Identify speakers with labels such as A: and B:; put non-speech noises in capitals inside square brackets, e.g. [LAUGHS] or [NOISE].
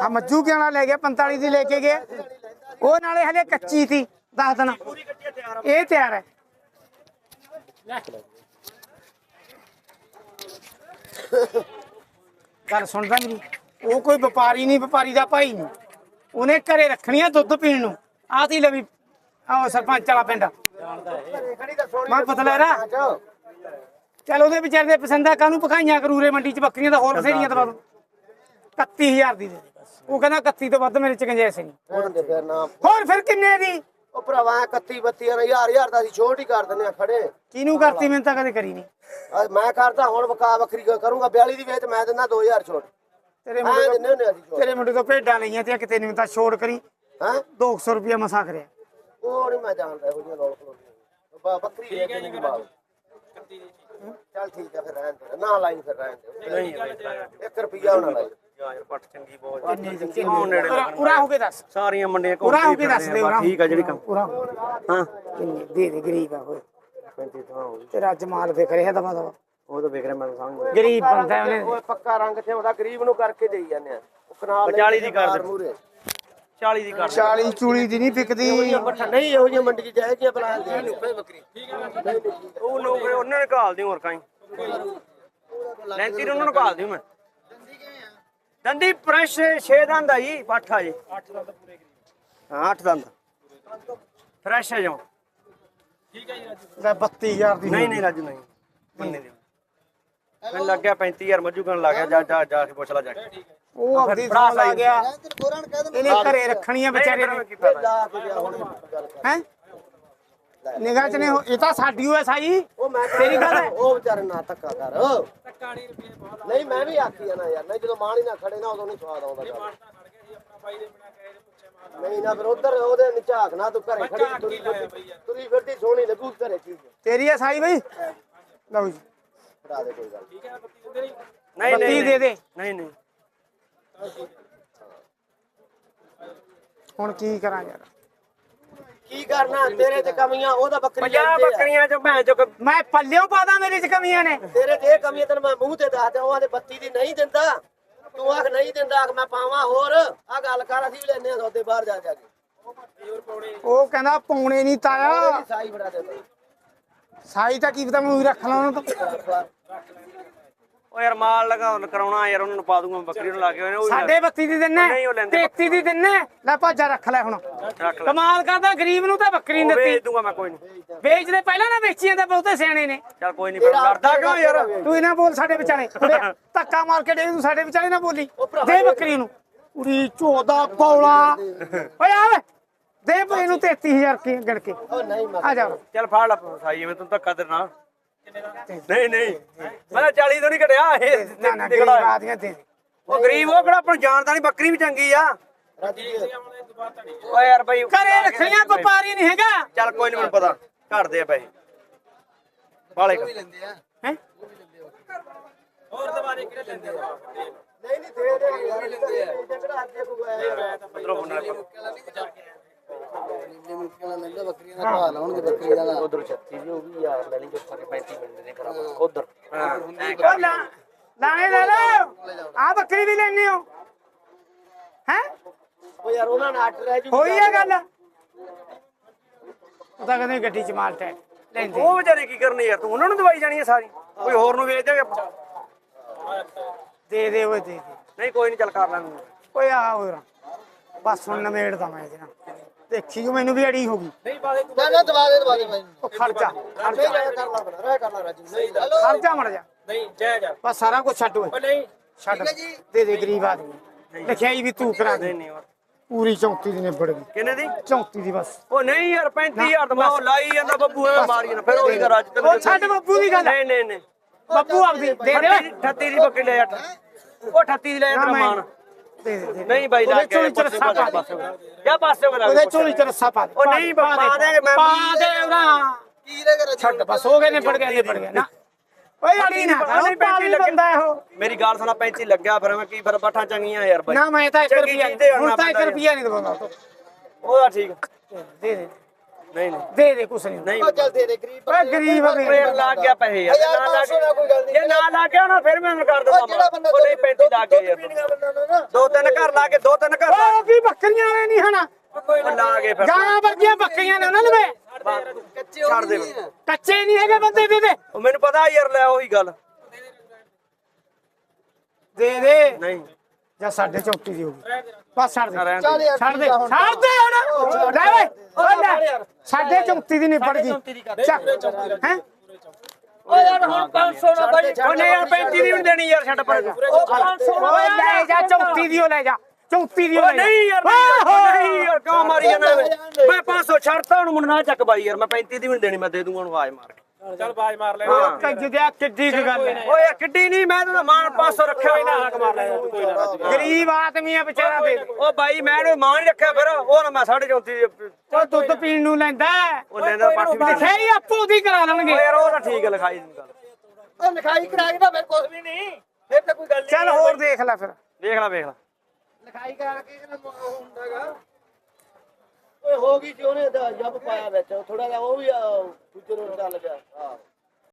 A: ਆ ਮੱਜੂ ਕਿਆਣਾ ਲੈ ਗਿਆ? 45 ਦੀ ਲੈ ਕੇ ਗਏ ਉਹ ਨਾਲੇ ਹਲੇ ਕੱਚੀ ਸੀ, ਦੱਸ ਦਿਨ। ਇਹ ਤਿਆਰ ਹੈ। ਗੱਲ ਸੁਣਦਾ ਮੇਰੀ? ਉਹ ਕੋਈ ਵਪਾਰੀ ਨਹੀਂ, ਵਪਾਰੀ ਦਾ ਭਾਈ ਨਹੀਂ। ਉਹਨੇ ਘਰੇ ਰੱਖਣੀ ਆ ਦੁੱਧ ਪੀਣ ਨੂੰ। ਆ ਤੀ ਲਵੀ, ਆਹ ਸਰਪੰਚ ਵਾਲਾ ਪਿੰਡ। ਮੈਂ ਪਤਾ ਲੈ ਰਾ ਚਲ ਉਹਦੇ ਵਿਚਾਰੇ ਦੇ ਪਸੰਦਾ ਕਾਹਨੂੰ ਪਕਾਈਆਂ ਕਰੂਰੇ ਮੰਡੀ ਚ? ਬੱਕਰੀਆਂ ਦਾ ਹੋਰ ਬਥੇਰੀਆਂ ਦਵਾ 31000 ਦੀ ਦੇ ਦੇ ਬਸ। ਉਹ ਕਹਿੰਦਾ 31 ਤੋਂ ਵੱਧ ਮੇਰੇ ਚ ਗੰਜਾਇਸ਼ ਨਹੀਂ
B: ਹੁਣ ਦੇ ਫਿਰ ਨਾ
A: ਹੋਰ ਫਿਰ ਕਿੰਨੇ ਦੀ?
B: ਉਹ ਭਰਾਵਾ 31 32 ਹਜ਼ਾਰ ਹਜ਼ਾਰ ਦਾ ਅਸੀਂ ਛੋਟ ਹੀ ਕਰ ਦਿੰਦੇ ਆ ਖੜੇ।
A: ਕਿਹਨੂੰ ਕਰਤੀ? ਮੈਨੂੰ ਤਾਂ ਕਦੇ ਕਰੀ ਨਹੀਂ।
B: ਮੈਂ ਕਰਦਾ ਹੁਣ ਵਕਾ ਵੱਖਰੀ ਕਰੂੰਗਾ। 42 ਦੀ ਵੇਚ ਮੈਂ ਦਿੰਦਾ 2000 ਛੋਟ।
A: ਤੇਰੇ ਮੁੰਡੇ
B: ਦਿੰਦੇ ਹੁੰਦੇ ਅਸੀਂ
A: ਤੋਂ
B: ਛੋਟ।
A: ਤੇਰੇ ਮੁੰਡੇ ਤੋਂ ਭੇਡਾਂ ਲਈਆਂ ਤੇ ਕਿਤੇ ਨਹੀਂ ਤਾਂ ਛੋੜ ਕਰੀ।
B: ਹੈ?
A: 200 ਰੁਪਇਆ ਮਸਾ ਕਰਿਆ।
B: ਉਹ ਨਹੀਂ ਮੈਂ ਜਾਣਦਾ ਇਹੋ ਜਿਹੀਆਂ ਲੋਕ ਲੋਕ ਬੱਕਰੀ ਵੇਚ ਨਹੀਂ ਬਾਬ ਚੱਲ ਠੀਕ ਹੈ ਫਿਰ ਰਹਿਣ ਦੇ। ਨਾ ਲਾਈਨ ਫਿਰ ਰਹਿਣ ਦੇ। ਨਹੀਂ 1 ਰੁਪਿਆ ਹੋਣਾ ਲਾਈ
C: ਯਾਰ ਪੱਟ ਚੰਗੀ ਬਹੁਤ
A: ਕਿੰਨੇ ਦੀ ਕਿੰਨੇ ਉਰਾ- ਉਰਾ ਹੋ ਕੇ ਦੱਸ।
C: ਸਾਰੀਆਂ ਮੰਡੀਆਂ
A: ਉਰਾ ਹੋ
C: ਘੁੰਮਦੀ
A: ਕੇ ਦੱਸ ਦੇ
C: ਫਿਰਦੇ ਆ,
A: ਉਰਾ
C: ਠੀਕ ਆ ਜਿਹੜੀ ਕੰਮ।
A: ਉਰਾ
C: ਹਾਂ।
A: ਕਿੰਨੇ ਦੇ ਦੇ ਗਰੀਬ ਆ ਹੋਏ
C: 35 ਤਾਂ ਹੋ ਗਈ।
A: ਤੇਰਾ ਜਮਾਲ ਵਿਕ ਰਿਹਾ ਦਵਾ ਦਵਾ।
C: ਉਹ ਤਾਂ ਵੇਖ ਰਿਹਾ ਮੈਂ ਸਮਝ
A: ਗਰੀਬ ਬੰਦਾ ਉਹਨੇ
B: ਓਏ ਪੱਕਾ ਰੰਗ ਤੇ ਉਹਦਾ ਗਰੀਬ ਨੂੰ ਕਰਕੇ ਦੇਈ ਜਾਂਦੇ ਆ। ਉਹ ਕਨਾਲ
C: 40 ਦੀ ਕਰ ਦੇ।
B: ਮੂਰੇ
C: 40 ਦੀ ਕਰ
A: 40 ਚੂੜੀ ਦੀ ਨਹੀਂ ਵਿਕਦੀ।
B: ਨਹੀਂ ਇਹੋ ਜਿਹੀਆਂ ਮੰਡੀ ਚ ਜਾਏ ਕਿ ਬਣਾ ਦੇ ਬੱਕਰੀ।
C: ਉਹ ਲੋਕ ਉਹਨਾਂ ਨੇ ਘਾਲ ਦਿਓ ਹੋਰ ਕਾਈ ਲੈਂਤੀ ਨੂੰ ਉਹਨਾਂ ਨੂੰ ਘਾਲ ਦਿਓ ਮੈਂ। ਦੰਦੀ ਪ੍ਰੈਸ਼ 6 ਦੰਦ ਆ ਜੀ ਪੱਠਾ ਜੀ। 8 ਦੰਦ ਪੂਰੇ ਹਾਂ 8 ਦੰਦ। ਫਰੈਸ਼ ਹੈ ਜੋ
A: ਲੈ 32000 ਦੀ
C: ਨਹੀਂ ਨਹੀਂ ਰਾਜੂ ਨਹੀਂ। ਮੰਨੇ ਦੇ ਮੈਨੂੰ ਲੱਗਿਆ 35000 ਮੱਜੂ ਕਰਨ ਲੱਗ ਗਿਆ ਜਾ ਜਾ ਜਾ ਕੇ ਪੁੱਛ ਲੈ ਜਾ ਕੇ।
A: ਉਹ ਆਪਦੀ ਥਾਂ ਲਾ ਗਿਆ। ਇਹਨੇ ਘਰੇ ਰੱਖਣੀਆਂ ਵਿਚਾਰੇ ਨੇ ਹੈ? ਨਿਗਾਹ ਚ ਨੇ ਇਹ ਤਾਂ ਸਾਡੀ ਹੋਇਆ ਸਾਈ
B: ਉਹ ਮੈਂ
A: ਤੇਰੀ ਗੱਲ ਹੈ।
B: ਉਹ ਵਿਚਾਰੇ ਨਾ ਧੱਕਾ ਕਰ। ਧੱਕਾ ਨਹੀਂ ਰੁਪਏ ਨਹੀਂ ਮੈਂ ਵੀ ਆਖੀ ਜਾਣਾ ਯਾਰ। ਨਹੀਂ ਜਦੋਂ ਮਾਣ ਹੀ ਨਾ ਖੜੇ ਨਾ ਉਦੋਂ ਨਹੀਂ ਸਵਾਦ ਆਉਂਦਾ ਗੱਲ ਨਹੀਂ ਨਾ ਫਿਰ ਉਧਰ ਉਹਦੇ ਨੀ ਝਾਕ ਨਾ ਤੂੰ ਘਰੇ ਖੜੀ ਤੁਰੀ ਫਿਰਦੀ ਤੁਰੀ ਫਿਰਦੀ ਸੋਹਣੀ ਲੱਗੂ ਘਰੇ ਚੀਜ਼
A: ਤੇਰੀ ਆ ਸਾਈ ਬਈ? ਲਓ ਜੀ।
B: ਫੜਾ ਦੇ ਕੋਈ ਗੱਲ
C: ਨਹੀਂ
A: ਬੱਤੀ
C: ਨਹੀਂ
A: ਦੇ ਦੇ।
C: ਨਹੀਂ ਨਹੀਂ।
A: ਹੁਣ ਕੀ ਕਰਾਂ ਯਾਰ?
B: ਕੀ ਕਰਨਾ? ਤੇਰੇ ਤੇ ਕਮੀਆਂ ਉਹਦਾ ਬੱਕਰੀ
C: 50
B: ਲੈਂਦੇ ਆ।
C: ਬੱਕਰੀਆਂ ਚੋਂ ਭੈਣ ਚੋਂ
A: ਮੈਂ ਪੱਲਿਓਂ ਪਾਦਾ ਮੇਰੇ ਚ ਕਮੀਆਂ ਨੇ।
B: ਤੇਰੇ ਤੇ ਇਹ ਕਮੀਆਂ ਤੈਨੂੰ ਮੈਂ ਮੂੰਹ ਤੇ ਦੱਸ ਦਿਆਂ ਉਹ ਆਦੇ ਬੱਤੀ ਦੀ ਨਹੀਂ ਦਿੰਦਾ। ਤੂੰ ਆਖ ਨਹੀਂ ਦਿੰਦਾ ਆਖ ਮੈਂ ਪਾਵਾਂ ਹੋਰ। ਆ ਗੱਲ ਕਰ ਅਸੀਂ ਵੀ ਲੈਨੇ ਆ ਸੌਦੇ ਬਾਹਰ ਜਾ ਜਾ ਕੇ।
A: ਉਹ ਕਹਿੰਦਾ ਪੌਣੇ ਨਹੀਂ ਤਾਇਆ।
B: ਸਾਈ ਫੜਾ ਦੇ ਤੂੰ।
A: ਸਾਈ ਤਾਂ ਕੀ ਪਤਾ ਮੈਂ ਉਹੀ ਰੱਖ ਲਾਂ ਉਹਨਾਂ ਤੋਂ।
C: ਉਹ ਯਾਰ ਮਾਲ ਲਗਾ ਕਰਾਉਣਾ ਯਾਰ ਉਹਨਾਂ ਨੂੰ ਪਾ ਦੂੰਗਾ ਬੱਕਰੀ ਨੂੰ ਲਾ ਕੇ ਉਹਨੇ ਉਹ
A: ਸਾਡੇ 32 ਦੀ ਦਿੰਨੇ
C: ਨਹੀਂ, ਉਹ ਲੈਂਦੇ
A: 33 ਦੀ ਦਿੰਨੇ ਲੈ ਭਾਜਾ ਰੱਖ ਲੈ ਹੁਣ।
C: ਰੱਖ ਲੈ।
A: ਕਮਾਲ ਕਰਦਾ ਗਰੀਬ ਨੂੰ ਤਾਂ ਬੱਕਰੀ ਨਹੀਂ
C: ਵੇਚ
A: ਦਿੱਤੀ।
C: ਦੂੰਗਾ ਮੈਂ ਕੋਈ ਨਹੀਂ।
A: ਵੇਚਦੇ ਪਹਿਲਾਂ ਨਾ ਵੇਚੀਆਂ ਤਾਂ ਬਹੁਤੇ ਸਿਆਣੇ ਨੇ।
C: ਚੱਲ ਕੋਈ ਨਹੀਂ ਫਿਰ ਲੜਦਾ ਕਿਉਂ ਯਾਰ?
A: ਤੂੰ ਇਹਨਾਂ ਬੋਲ ਸਾਡੇ ਵਿਚਾਲੇ। [LAUGHS] ਧੱਕਾ ਮਾਰ ਕੇ ਦੇ ਤੂੰ ਸਾਡੇ ਵਿਚਾਲੇ ਨਾ ਬੋਲੀ। ਦੇ ਬੱਕਰੀ ਨੂੰ। ਉਰੀ ਝੋਦਾ ਪੌਲਾ ਓਏ ਆ ਵੇ ਦੇ ਬਈ ਇਹਨੂੰ 33000 ਕੀ ਗਿਣ ਕੇ।
B: ਉਹ ਨਹੀਂ ਮੈਂ
A: ਆ ਜਾ।
C: ਚੱਲ ਫੜ ਲਾ ਸਾਈ ਮੈਂ ਤੈਨੂੰ ਧੱਕਾ ਦੇਣਾ ਨਹੀਂ ਨਹੀਂ। ਮੈਂ 40 ਤੋਂ ਨਹੀਂ ਘਟਿਆ ਇਹ
A: ਨਾ ਗਰੀਬ
C: ਹੈ।
A: ਦੇ ਦੇ।
C: ਉਹ ਗਰੀਬ ਉਹ ਕਿਹੜਾ ਆਪਾਂ ਨੂੰ ਜਾਣਦਾ ਨਹੀਂ ਬੱਕਰੀ ਵੀ ਚੰਗੀ ਆ। ਓਏ ਯਾਰ ਬਈ
A: ਘਰੇ ਰੱਖਣੀਆਂ ਵਪਾਰੀ ਨਹੀਂ ਹੈਗਾ।
C: ਚੱਲ ਕੋਈ ਨਹੀਂ ਮੈਨੂੰ ਪਤਾ। ਘਟਦੇ ਆ ਪੈਸੇ। ਵਾਲੇ ਕਰ।
A: ਹੈ?
B: ਨਹੀਂ ਨਹੀਂ ਦੇ ਦੇ ਯਾਰ ਲੈਂਦੇ ਆ ਜਿਹੜਾ ਅੱਜ ਕੋਈ ਆਇਆ
C: ਉਧਰੋਂ ਮੁੰਡਾ ਉਧਰ 36 ਦੀ ਹੋ ਗਈ ਯਾਰ ਲੈ ਲਈ ਜੋ 35 ਮਿੰਟ ਦੇ ਕਰਾ ਉਧਰ। ਹਾਂ।
A: ਓ ਲਾ ਲਾਣੇ ਲੈ ਲਓ। ਆ ਬੱਕਰੀ ਵੀ ਲੈਣੀ ਹੋ। ਹੈ?
B: ਉਹ ਯਾਰ ਉਹਨਾਂ ਨਾਲ ਅੱਟ ਰਹਿ ਜੂ
A: ਹੋਈ ਹੈ ਗੱਲ? ਉਹ ਤਾਂ ਕਹਿੰਦੇ ਗੱਡੀ ਚ ਮਾਲ ਟੈ ਲੈਂਦੇ।
C: ਉਹ ਵਿਚਾਰੇ ਕੀ ਕਰਨੇ ਯਾਰ ਤੂੰ ਉਹਨਾਂ ਨੂੰ ਦਵਾਈ ਜਾਣੀ ਹੈ ਸਾਰੀ। ਕੋਈ ਹੋਰ ਨੂੰ ਵੇਚ ਦੇਗੇ
A: ਦੇ ਦੇ ਓਏ ਦੇ ਦੇ।
C: ਨਹੀਂ ਕੋਈ ਨਹੀਂ ਚੱਲ ਕਰ ਲਾਂਗੇ।
A: ਓਏ ਆ ਓਏ ਰਾ। ਬਸ ਹੁਣ ਨਵੇੜਦਾ ਮੈਂ ਇਹਦੇ ਨਾਲ। ਦੇਖੀ ਜੋ ਮੈਨੂੰ ਵੀ ਅੜੀ ਹੋ ਗਈ।
B: ਨਾ ਨਾ ਦਵਾ ਦੇ ਦਵਾ ਦੇ ਭਾਈ
A: ਉਹ ਖਰਚਾ
B: ਨਹੀਂ ਰਹਿ ਕਰ ਲਾ ਬਣਾ ਰਹਿ ਕਰ ਲਾ ਰਾਜੀ। ਨਹੀਂ
A: ਖਰਚਾ ਮਰ ਜਾ
C: ਨਹੀਂ ਜੈ ਜਾ।
A: ਬਸ ਸਾਰਾ ਕੁਝ ਛੱਡ ਓਏ।
C: ਨਹੀਂ।
A: ਛੱਡ। ਦੇ ਦੇ ਗਰੀਬ ਆਦਮੀ। ਲਿਖਿਆਈ ਵੀ ਤੂੰ ਕਰਾ ਦੇ।
C: ਨਹੀਂ
A: ਪੂਰੀ 34 ਦੀ ਨਿਬੜ ਗਈ।
C: ਕਿੰਨੇ ਦੀ?
A: 34 ਦੀ ਬਸ।
C: ਉਹ ਨਹੀਂ ਯਾਰ 35000 ਤਾਂ ਮੈਂ ਉਹ ਲਾਈ ਜਾਂਦਾ ਬੱਬੂ ਐ ਮਾਰੀ ਜਾਂਦਾ ਫਿਰ ਉਹੀ ਕਰ ਅੱਜ ਤੈਨੂੰ
A: ਉਹ ਛੱਡ ਬੱਬੂ। ਦੀ ਗੱਲ
C: ਨਹੀਂ ਨਹੀਂ ਨਹੀਂ।
A: ਬੱਬੂ ਆਪਦੀ ਦੇ ਦੇ। ਓਏ।
C: 38 ਦੀ ਬੱਕਰੀ ਲੈ ਜਾ ਉਹ 38 ਦੀ ਲੈ ਜਾ ਮਾਨ
A: ਦੇ ਦੇ ਦੇ।
C: ਨਹੀਂ ਬਾਈ ਲਾ
A: ਉਹਦੇ
C: ਕੇ
A: ਝੋਲੀ ਚ
C: ਪਾਸੇ
A: ਰੱਸਾ ਪਾ
C: ਪਾਸੇ ਜਾ ਪਾਸੇ ਹੋ
A: ਉਹਦੇ ਚ ਰੱਸਾ ਪਾ ਦੇ।
C: ਉਹ ਨਹੀਂ
A: ਪਾ
C: ਦੇਗੇ ਮੈਂ
A: ਪਾ ਦੇ ਉਹਦਾ
B: ਕੀ ਰਹਿ ਕਰ
A: ਛੱਡ ਬਸ ਹੋ ਗਏ ਨੇ ਪੜ ਗਏ ਨੇ ਪੜ ਗਏ ਨਾ। ਓਏ ਅੜੀ ਨਾ ਕਰ ਉਹ ਪਾਲੀ ਬੰਦਾ ਇਹੋ
C: ਮੇਰੀ ਗੱਲ ਸੁਣਾ 35 ਲੱਗਿਆ ਫਿਰ ਮੈਂ ਕੀ ਫਿਰ ਬੱਠਾਂ ਚੰਗੀਆਂ ਯਾਰ ਬਾਈ।
A: ਨਾ ਮੈਂ ਤਾਂ 1
C: ਚੰਗੀ
A: ਰੁਪਿਆ ਹੁਣ ਤਾਂ 1
C: ਪੈਂਦਾ
A: ਰੁਪਿਆ ਨਹੀਂ ਦਵਾਉਂਦਾ
C: ਉਹਦਾ ਠੀਕ।
A: ਦੇ ਦੇ।
C: ਨਹੀਂ ਨਹੀਂ।
A: ਦੇ ਦੇ ਕੁਛ ਨਹੀਂ।
C: ਨਹੀਂ
B: ਚੱਲ ਦੇ ਦੇ ਗਰੀਬ
A: ਓਏ ਗਰੀਬ ਵੀ।
C: ਫੇਰ ਲੱਗ ਗਿਆ ਪੈਸੇ ਯਾਰ ਨਾ ਲੱਗ
B: 500 ਦਾ ਕੋਈ ਗੱਲ ਨਹੀਂ।
C: ਜੇ ਨਾ ਲੱਗ ਗਿਆ ਨਾ ਫਿਰ ਮੈਂ ਕਰ ਦਿੰਦਾ
B: ਉਹ ਜਿਹੜਾ ਬੰਦਾ
C: ਉਹ ਨਹੀਂ 35 ਲੱਗ ਗਏ ਯਾਰ
B: ਪੀਣੀਆਂ ਬੰਦਾ ਨਾ। ਨਾ
C: ਦੋ ਤਿੰਨ ਘਰ ਲਾ ਕੇ ਦੋ ਤਿੰਨ ਘਰ ਲਾ
A: ਕੀ। ਬੱਕਰੀਆਂ ਵਾਲੇ ਨਹੀਂ ਹਨਾ।
C: ਕੇ ਲਾ ਕੇ ਫਿਰ।
A: ਗਾਂ ਵਰਗੀਆਂ ਬੱਕਰੀਆਂ ਨੇ ਉਹਨਾਂ ਨੂੰ ਵੇ
C: ਛੱਡ ਦੇ
A: ਕੱਚੇ ਨਹੀਂ ਹੈਗੇ ਬੰਦੇ ਦੇ ਦੇ
C: ਮੈਨੂੰ ਪਤਾ ਯਾਰ ਲੈ ਉਹੀ ਗੱਲ।
A: ਦੇ ਦੇ।
C: ਨਹੀਂ।
A: ਜਾਂ ਸਾਡੇ ਚੌਕੀ ਦੀ ਹੋਊਗੀ। ਬਸ ਛੱਡ ਦੇ।
C: ਰਹਿਣ
B: ਚੱਲ ਯਾਰ
A: ਛੱਡ ਦੇ। ਛੱਡ ਦੇ ਹੁਣ। ਲੈ ਓਏ ਓਏ ਲੈ। ਸਾਡੇ ਚੌਕੀ ਦੀ ਨਿਬੜ ਗਈ ਹੈ?
D: ਓ ਯਾਰ ਹੁਣ 500 ਨਾ ਬਾਈ
C: ਉਹ ਨਹੀਂ ਯਾਰ 35 ਦੀ ਵੀ ਨੀ ਦੇਣੀ ਯਾਰ ਛੱਡ ਪਰ
D: 500 ਨਾ
A: ਓਏ ਲੈ ਜਾ ਚੌਕੀ ਦੀ ਉਹ ਲੈ ਜਾ। ਚੌਕੀ ਦੀ
C: ਨਹੀਂ ਯਾਰ। ਨਹੀਂ ਯਾਰ ਕਿਉਂ ਮਾਰੀ ਜਾਂਦਾ ਮੈਂ 500 ਛੱਡਤਾ ਹੁਣ ਮੁੰਡਾ ਚੱਕ ਬਾਈ ਯਾਰ। ਮੈਂ 35 ਦੀ ਵੀ ਨੀ ਦੇਣੀ ਮੈਂ ਦੇ ਦੂੰਗਾ ਉਹਨੂੰ ਆਵਾਜ਼ ਮਾਰ ਕੇ।
D: ਚੱਲ ਬਾਜ ਮਾਰ ਲੈ
A: ਉਹ ਕੱਜ ਦਿਆ ਕਿੱਡੀ ਕੁ ਗੱਲ ਹੈ
C: ਓਏ ਕਿੱਡੀ ਨਹੀਂ ਮੈਂ ਤਾਂ ਮਾਨ 500 ਰੱਖਿਆ ਹੋਇਆ ਨਾ
D: ਹੱਕ ਮਾਰ ਲੈ ਤੂੰ ਕੋਈ ਨਾ ਰੱਜ
A: ਗਰੀਬ ਆਦਮੀ ਆ ਵਿਚਾਰਾ ਦੇ ਦੇ।
C: ਉਹ ਬਾਈ ਮੈਂ ਇਹਨੂੰ ਮਾਨ ਹੀ ਰੱਖਿਆ ਫਿਰ। ਉਹ ਨਾ ਮੈਂ 34
A: ਉਹ ਦੁੱਧ ਪੀਣ ਨੂੰ ਲੈਂਦਾ।
C: ਉਹ ਲੈਂਦਾ ਪਾਠੀ ਵੀ
A: ਲਿਖਿਆ ਹੀ ਆਪੋ ਦੀ ਕਰਾ ਲੈਣਗੇ
C: ਓ ਯਾਰ ਉਹ ਤਾਂ ਠੀਕ ਲਿਖਾਈ ਦੀ ਗੱਲ।
B: ਉਹ ਲਿਖਾਈ ਕਰਾ ਕੇ ਤਾਂ ਫਿਰ ਕੁਝ ਵੀ ਨਹੀਂ। ਫਿਰ ਤਾਂ ਕੋਈ ਗੱਲ ਨਹੀਂ
A: ਚੱਲ ਹੋਰ ਦੇਖ ਲੈ ਫਿਰ।
C: ਵੇਖ ਲੈ ਵੇਖ ਲੈ।
B: ਲਿਖਾਈ ਕਰਾ ਕੇ ਕਿਹਨਾਂ ਹੁੰਦਾਗਾ ਓਏ ਹੋ ਗਈ ਕਿਉਂ ਉਹਨੇ ਜੱਬ ਪਾਇਆ ਵਿੱਚ ਥੋੜਾ ਜਿਹਾ ਉਹ ਵੀ ਦੂਜੇ ਨੂੰ ਚੱਲ ਗਿਆ। ਹਾਂ।